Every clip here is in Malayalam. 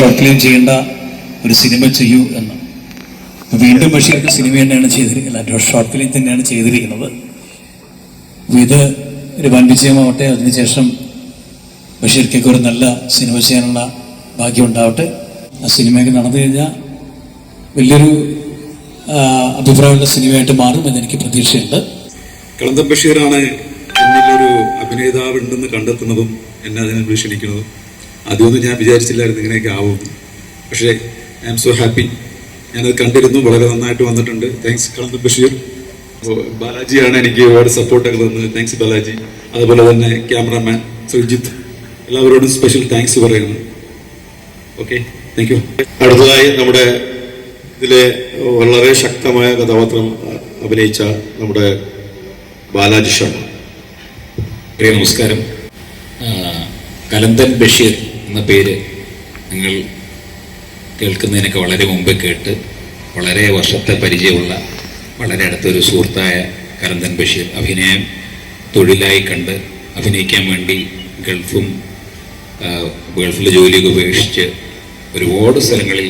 ഷോർട്ട് ഫിലിം ചെയ്യേണ്ട ഒരു സിനിമ ചെയ്യൂ എന്ന്. വീണ്ടും പക്ഷേ ബഷീർക്ക് സിനിമ തന്നെയാണ് ചെയ്തിരിക്കുന്നത്. ഷോർട്ട് ഫിലിം തന്നെയാണ് ചെയ്തിരിക്കുന്നത്. ഇത് ഒരു വൻ വിജയമാവട്ടെ അതിനുശേഷം ബഷീർക്കൊക്കെ ഒരു നല്ല സിനിമ ചെയ്യാനുള്ള ഭാഗ്യം ഉണ്ടാവട്ടെ. ആ സിനിമയൊക്കെ നടന്നു കഴിഞ്ഞാൽ വലിയൊരു അഭിപ്രായമുള്ള സിനിമയായിട്ട് മാറും എന്നെനിക്ക് പ്രതീക്ഷയുണ്ട്. കളന്തം ബഷീറാണ് അഭിനേതാവ് ഉണ്ടെന്ന് കണ്ടെത്തുന്നതും എന്നെ അതിനെ വിളിക്ഷണിക്കുന്നതും ആദ്യമൊന്നും ഞാൻ വിചാരിച്ചില്ലായിരുന്നു ഇങ്ങനെയൊക്കെ ആവും. പക്ഷേ ഐ ആം സോ ഹാപ്പി ഞാനത് കണ്ടിരുന്നു വളരെ നന്നായിട്ട് വന്നിട്ടുണ്ട്. താങ്ക്സ് കളന്ത ബഷീർ. ബാലാജിയാണ് എനിക്ക് ഒരുപാട് സപ്പോർട്ടൊക്കെ തന്നത്. താങ്ക്സ് ബാലാജി. അതുപോലെ തന്നെ ക്യാമറാമാൻ സുജിത്ത് എല്ലാവരോടും സ്പെഷ്യൽ താങ്ക്സ് പറയുന്നു. ഓക്കെ താങ്ക് യു അടുത്തതായി നമ്മുടെ ഇതിലെ വളരെ ശക്തമായ കഥാപാത്രം അഭിനയിച്ച നമ്മുടെ ബാലാജി ശർമ്മ. നമസ്കാരം. കലന്തൻ ബഷീർ. എന്ന പേര് നിങ്ങൾ കേൾക്കുന്നതിനൊക്കെ വളരെ മുമ്പ് കേട്ട് വളരെ വർഷത്തെ പരിചയമുള്ള വളരെ അടുത്തൊരു സുഹൃത്തായ കരന്തൻ ബഷീർ. അഭിനയം തൊഴിലായി കണ്ട് അഭിനയിക്കാൻ വേണ്ടി ഗൾഫും ഗൾഫിലെ ജോലിയൊക്കെ ഉപേക്ഷിച്ച് ഒരുപാട് സ്ഥലങ്ങളിൽ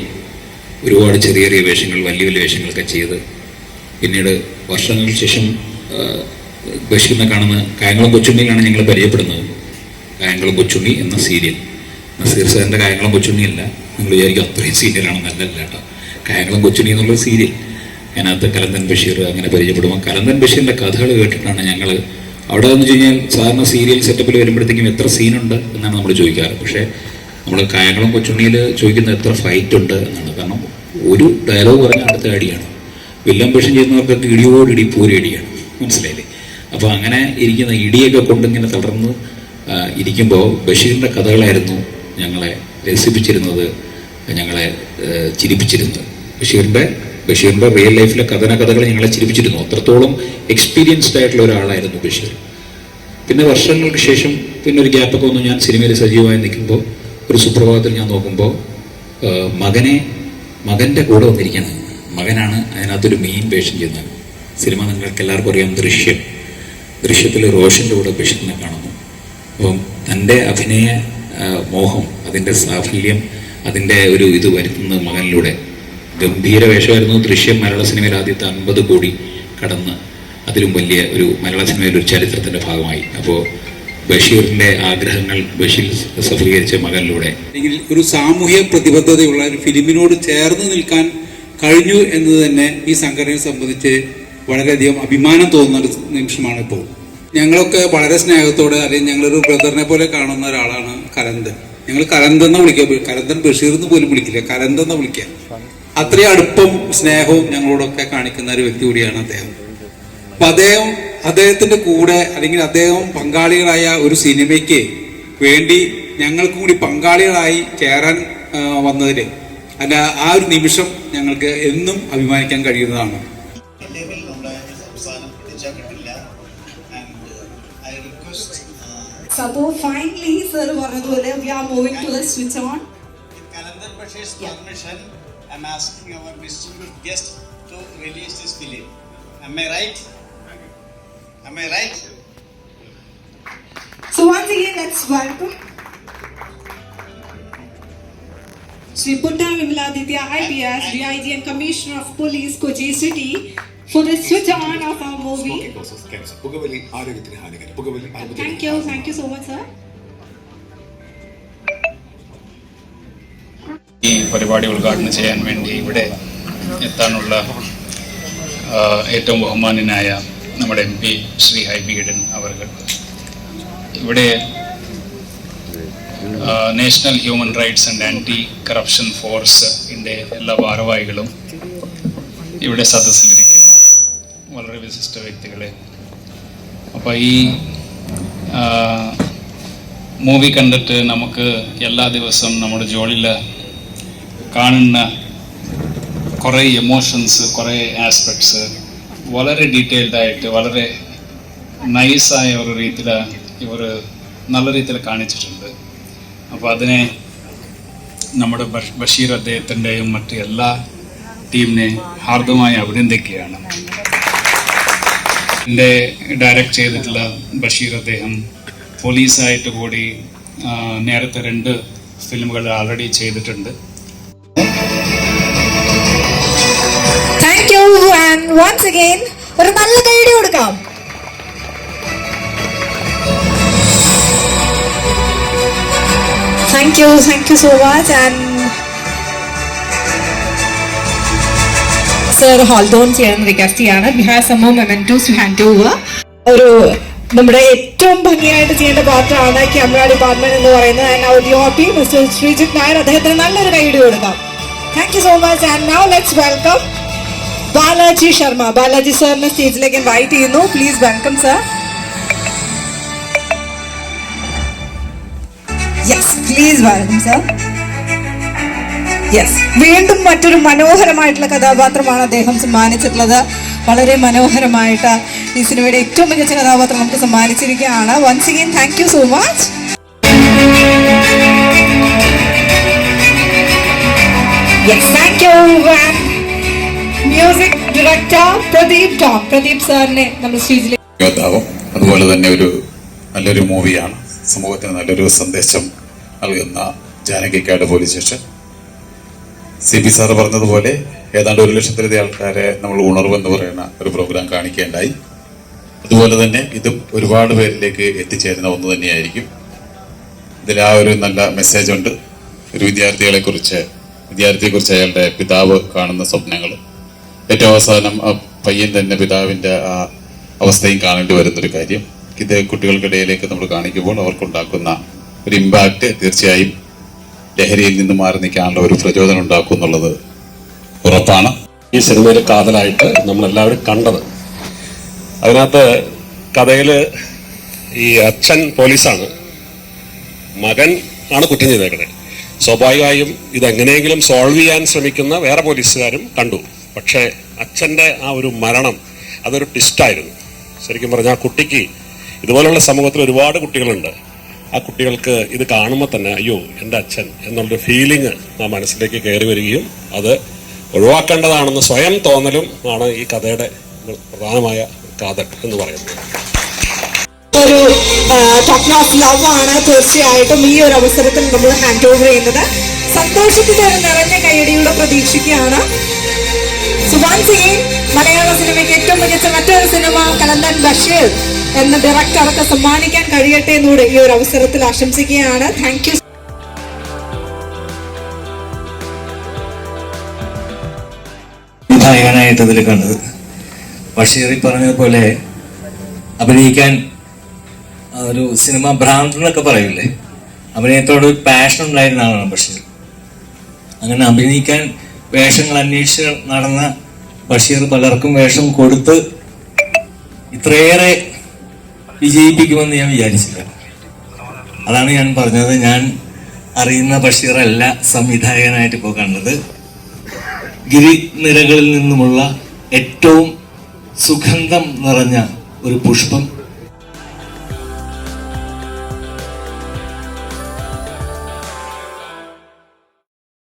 ഒരുപാട് ചെറിയ ചെറിയ വേഷങ്ങൾ വലിയ വലിയ വേഷങ്ങളൊക്കെ ചെയ്ത് പിന്നീട് വർഷങ്ങൾക്ക് ശേഷം ബഷീറിനെ കാണുന്ന കായംകുളം കൊച്ചുണ്ണിയിലാണ് ഞങ്ങൾ പരിചയപ്പെടുന്നത്. കായംകുളം കൊച്ചുണ്ണി എന്ന സീരിയൽ. നസീർ സാറിന്റെ കായംകുളം കൊച്ചുണ്ണി അല്ല. നിങ്ങൾ വിചാരിക്കും അത്രയും സീരിയലാണെന്നല്ല കേട്ടോ. കായംകുളം കൊച്ചുണ്ണി എന്നുള്ള സീരിയൽ അതിനകത്ത് കലന്തൻ ബഷീർ അങ്ങനെ പരിചയപ്പെടുമ്പോൾ കലന്തൻ ബഷീറിന്റെ കഥകൾ കേട്ടിട്ടാണ് ഞങ്ങൾ അവിടെ എന്ന് വെച്ച് കഴിഞ്ഞാൽ സാധാരണ സീരിയൽ സെറ്റപ്പിൽ വരുമ്പോഴത്തേക്കും എത്ര സീനുണ്ട് എന്നാണ് നമ്മൾ ചോദിക്കാറ്. പക്ഷേ നമ്മൾ കായംകുളം കൊച്ചുണ്ണിയിൽ ചോദിക്കുന്നത് എത്ര ഫൈറ്റ് ഉണ്ട് എന്നാണ്. കാരണം ഒരു ഡയലോഗ് പറഞ്ഞ അടുത്ത അടിയാണ്. വില്ലൻ പക്ഷേ ചെയ്യുന്നവർക്കൊക്കെ ഇടിയോട് ഇടി പൂര ഇടിയാണ് മനസ്സിലായില്ലേ? അപ്പോൾ അങ്ങനെ ഇരിക്കുന്ന ഇടിയൊക്കെ കൊണ്ടിങ്ങനെ തളർന്ന് ഇരിക്കുമ്പോൾ ബഷീറിന്റെ കഥകളായിരുന്നു ഞങ്ങളെ രസിപ്പിച്ചിരുന്നത് ഞങ്ങളെ ചിരിപ്പിച്ചിരുന്നത്. ബഷീറിന്റെ ബഷീറിന്റെ റിയൽ ലൈഫിലെ കഥന കഥകൾ ഞങ്ങളെ ചിരിപ്പിച്ചിരുന്നു. അത്രത്തോളം എക്സ്പീരിയൻസ്ഡ് ആയിട്ടുള്ള ഒരാളായിരുന്നു ബഷീർ. പിന്നെ വർഷങ്ങൾക്ക് ശേഷം പിന്നെ ഒരു ഗ്യാപ്പൊക്കെ വന്നു. ഞാൻ സിനിമയിൽ സജീവമായി നിൽക്കുമ്പോൾ ഒരു സുപ്രഭാതത്തിൽ ഞാൻ നോക്കുമ്പോൾ മകനെ മകന്റെ കൂടെ വന്നിരിക്കുന്നത് മകനാണ് അതിനകത്തൊരു മെയിൻ വേഷം ചെയ്യുന്നത്. സിനിമ നിങ്ങൾക്ക് എല്ലാവർക്കും അറിയാം ദൃശ്യം. ദൃശ്യത്തിൽ റോഷന്റെ കൂടെ ബഷീറിനെ കാണുന്നു. അപ്പം തന്റെ അഭിനയ മോഹം അതിന്റെ സാഫല്യം അതിന്റെ ഒരു ഇത് വരുത്തുന്ന മകനിലൂടെ. ഗംഭീര വേഷമായിരുന്നു. ദൃശ്യം മലയാള സിനിമയിൽ ആദ്യത്തെ അൻപത് കോടി കടന്ന് അതിലും വലിയ ഒരു മലയാള സിനിമയിൽ ഒരു ചരിത്രത്തിന്റെ ഭാഗമായി. അപ്പോൾ ബഷീറിന്റെ ആഗ്രഹങ്ങൾ ബഷീർ സഫലീകരിച്ച മകനിലൂടെ. അല്ലെങ്കിൽ ഒരു സാമൂഹ്യ പ്രതിബദ്ധതയുള്ള ഒരു ഫിലിമിനോട് ചേർന്ന് നിൽക്കാൻ കഴിഞ്ഞു എന്നത് തന്നെ ഈ സംഘടനയെ സംബന്ധിച്ച് വളരെയധികം അഭിമാനം തോന്നുന്ന ഒരു നിമിഷമാണ് ഇപ്പോൾ ഞങ്ങളൊക്കെ വളരെ സ്നേഹത്തോടെ അല്ലെങ്കിൽ ഞങ്ങളൊരു ബ്രദറിനെ പോലെ കാണുന്ന ഒരാളാണ് കലന്തൻ. ഞങ്ങൾ എന്ന് വിളിക്കുക? കലന്തൻ ബഷീർ എന്ന് പോലും വിളിക്കില്ല. കലന്തെന്ന് വിളിക്കുക? അത്രയും അടുപ്പം സ്നേഹവും ഞങ്ങളോടൊക്കെ കാണിക്കുന്ന ഒരു വ്യക്തി കൂടിയാണ് അദ്ദേഹം. അപ്പൊ അദ്ദേഹം അദ്ദേഹത്തിന്റെ കൂടെ അല്ലെങ്കിൽ അദ്ദേഹം പങ്കാളികളായ ഒരു സിനിമയ്ക്ക് വേണ്ടി ഞങ്ങൾക്ക് കൂടി പങ്കാളികളായി ചേരാൻ വന്നതിൽ അല്ല ആ ഒരു നിമിഷം ഞങ്ങൾക്ക് എന്നും അഭിമാനിക്കാൻ കഴിയുന്നതാണ്. So finally, sir പറഞ്ഞതുപോലെ we are moving to the switch on. with Kalandar Bashir's permission, I'm asking our distinguished guest to release this film. Am I right? Am I right? So once again, let's welcome Sri Putta Vimaladitya IPS, DIG and Commissioner of Police, Kochi City for the switch on of our movie. പുകവലി ആരോഗ്യത്തിന് ഹാനികരം പുകവലി Thank you, thank you so much, sir. ഈ പരിപാടി ഉദ്ഘാടനം ചെയ്യാൻ വേണ്ടി ഇവിടെ എത്താനുള്ള ഏറ്റവും ബഹുമാന്യനായ നമ്മുടെ എം പി ശ്രീ ഹൈബി ഈഡൻ അവർ ഇവിടെ national human rights and anti corruption ഫോഴ്സിന്റെ എല്ലാ ഭാരവാഹികളും ഇവിടെ സദസ്സിലിരിക്കുന്ന വളരെ വിശിഷ്ട വ്യക്തികളെ. അപ്പോൾ ഈ മൂവി കണ്ടിട്ട് നമുക്ക് എല്ലാ ദിവസവും നമ്മുടെ ജോലിയിൽ കാണുന്ന കുറേ എമോഷൻസ് കുറേ ആസ്പെക്ട്സ് വളരെ ഡീറ്റെയിൽഡായിട്ട് വളരെ നൈസായ ഒരു രീതിയിൽ ഇവർ നല്ല രീതിയിൽ കാണിച്ചിട്ടുണ്ട്. അപ്പോൾ അതിനെ നമ്മുടെ ബഷീർ അദ്ദേഹത്തിന്റെയും മറ്റ് എല്ലാ ടീമിനെ ഹാർദമായി അഭിനന്ദിക്കുകയാണ്. എന്റെ ഡയറക്റ്റ് ചെയ്തിട്ടുള്ള ബഷീർ അദ്ദേഹം പോലീസായിട്ട് കൂടി നേരത്തെ രണ്ട് ഫിലിമുകൾ ആൾറെഡി ചെയ്തിട്ടുണ്ട്. താങ്ക് യു ആൻഡ് വൺസ് ഒരു നല്ല കൈഡി കൊടുക്കാം. Thank you thank you so much and sir hold on ചെയ്യണമെന്ന് റിക്വസ്റ്റ് ചെയ്യാണ്. വി ഹാവ് ഹാൻഡ് ഓവർ ഒരു നമ്മുടെ ഏറ്റവും ഭംഗിയായിട്ട് ചെയ്യേണ്ട പാർട്ടാണ് ക്യാമറ ഡിപ്പാർട്ട്മെന്റ് എന്ന് പറയുന്നത്. ശ്രീജിത് നായർ അദ്ദേഹത്തിന് നല്ലൊരു ഗൈഡ് കൊടുക്കാം. Thank you so much and now let's welcome Balaji Sharma. Balaji സാറിനെ സ്റ്റേജിലേക്ക് ഇൻവൈറ്റ് ചെയ്യുന്നു. Please welcome sir yes please welcome sir yes വീണ്ടും മറ്റൊരു മനോഹരമായിട്ടുള്ള കഥാപാത്രമാണ് അദ്ദേഹം സമ്മാനിച്ചിട്ടുള്ളത്. വളരെ മനോഹരമായിട്ട് ഈ സിനിമയുടെ ഏറ്റവും മികച്ച കഥാപാത്രം നമുക്ക് സമ്മാനിച്ചിരിക്കുകയാണ്. Once again thank you so much music director Pradeep Pradeep അതുപോലെ തന്നെ ഒരു നല്ലൊരു മൂവിയാണ് സമൂഹത്തിന് നല്ലൊരു സന്ദേശം നൽകുന്ന Janakikkad police station C P sir പറഞ്ഞതുപോലെ ഏതാണ്ട് ഒരു ലക്ഷത്തിലധികം ആൾക്കാരെ നമ്മൾ ഉണർവ് എന്ന് പറയുന്ന ഒരു പ്രോഗ്രാം കാണിക്കേണ്ടായി. അതുപോലെ തന്നെ ഇതും ഒരുപാട് പേരിലേക്ക് എത്തിച്ചേരുന്ന ഒന്ന് തന്നെയായിരിക്കും. ഇതിൽ ആ ഒരു നല്ല മെസ്സേജ് ഉണ്ട്. ഒരു വിദ്യാർത്ഥികളെ കുറിച്ച് വിദ്യാർത്ഥിയെ കുറിച്ച് അയാളുടെ പിതാവ് കാണുന്ന സ്വപ്നങ്ങൾ. ഏറ്റവും അവസാനം ആ പയ്യൻ തന്നെ പിതാവിന്റെ ആ അവസ്ഥയും കാണേണ്ടി വരുന്നൊരു കാര്യം. ഇത് കുട്ടികൾക്കിടയിലേക്ക് നമ്മൾ കാണിക്കുമ്പോൾ അവർക്കുണ്ടാക്കുന്ന ഒരു ഇമ്പാക്റ്റ് തീർച്ചയായും ലഹരിയിൽ നിന്ന് മാറി നിൽക്കാനുള്ള ഒരു പ്രചോദനം ഉണ്ടാക്കും എന്നുള്ളത് ഉറപ്പാണ്. ഈ സിനിമയിൽ കാതലായിട്ട് നമ്മളെല്ലാവരും കണ്ടത്. അതിനകത്ത് കഥയിൽ ഈ അച്ഛൻ പോലീസാണ്. മകൻ ആണ് കുറ്റം ചെയ്തേക്കുന്നത് സ്വാഭാവികമായും ഇതെങ്ങനെയെങ്കിലും സോൾവ് ചെയ്യാൻ ശ്രമിക്കുന്ന വേറെ പോലീസുകാരും കണ്ടു. പക്ഷേ അച്ഛന്റെ ആ ഒരു മരണം അതൊരു ട്വിസ്റ്റായിരുന്നു ശരിക്കും പറഞ്ഞാൽ ആ കുട്ടിക്ക് ഇതുപോലുള്ള സമൂഹത്തിൽ ഒരുപാട് കുട്ടികളുണ്ട്. ആ കുട്ടികൾക്ക് ഇത് കാണുമ്പോൾ തന്നെ അയ്യോ എന്റെ അച്ഛൻ എന്നുള്ളൊരു ഫീലിംഗ് ആ മനസ്സിലേക്ക് കയറി വരികയും അത് ഒഴിവാക്കേണ്ടതാണെന്ന് സ്വയം തോന്നലും ആണ് ഈ കഥയുടെ പ്രധാനമായ കാതൽ എന്ന് പറയുന്നത്. ഒരു ഓഫ് ലവ് ആണ് തീർച്ചയായിട്ടും ഈ ഒരു അവസരത്തിൽ നമ്മൾ ഹാൻഡ് ഓവർ ചെയ്യുന്നത്. സന്തോഷത്തിന്റെ ഒരു നിറഞ്ഞ കൈയടിയുടെ പ്രതീക്ഷിക്കുകയാണ്. സുബാൻ again, മലയാള സിനിമയ്ക്ക് ഏറ്റവും മികച്ച മറ്റൊരു സിനിമ കലന്തൻ ബഷീർ എന്ന ഡയറക്ടർക്ക് സമ്മാനിക്കാൻ കഴിയട്ടെ എന്നൂടെ ഈ ഒരു അവസരത്തിൽ ആശംസിക്കുകയാണ്. താങ്ക് യു നായകനായിട്ട് അതിൽ കണ്ടത് ബഷീറി പറഞ്ഞതുപോലെ അഭിനയിക്കാൻ ഒരു സിനിമ ഭ്രാന്ത് എന്നൊക്കെ പറയില്ലേ അഭിനയത്തോട് പാഷൻ ഉണ്ടായിരുന്ന ആളാണ് ബഷീർ. അങ്ങനെ അഭിനയിക്കാൻ വേഷങ്ങൾ അന്വേഷിച്ച് നടന്ന ബഷീർ പലർക്കും വേഷം കൊടുത്ത് ഇത്രയേറെ വിജയിപ്പിക്കുമെന്ന് ഞാൻ വിചാരിച്ചില്ല. അതാണ് ഞാൻ പറഞ്ഞത്. ഞാൻ അറിയുന്ന ബഷീറല്ല സംവിധായകനായിട്ട് ഇപ്പോൾ കണ്ടത് ഗിരിനിരകളിൽ നിന്നുമുള്ള ഏറ്റവും സുഗന്ധം നിറഞ്ഞ ഒരു പുഷ്പം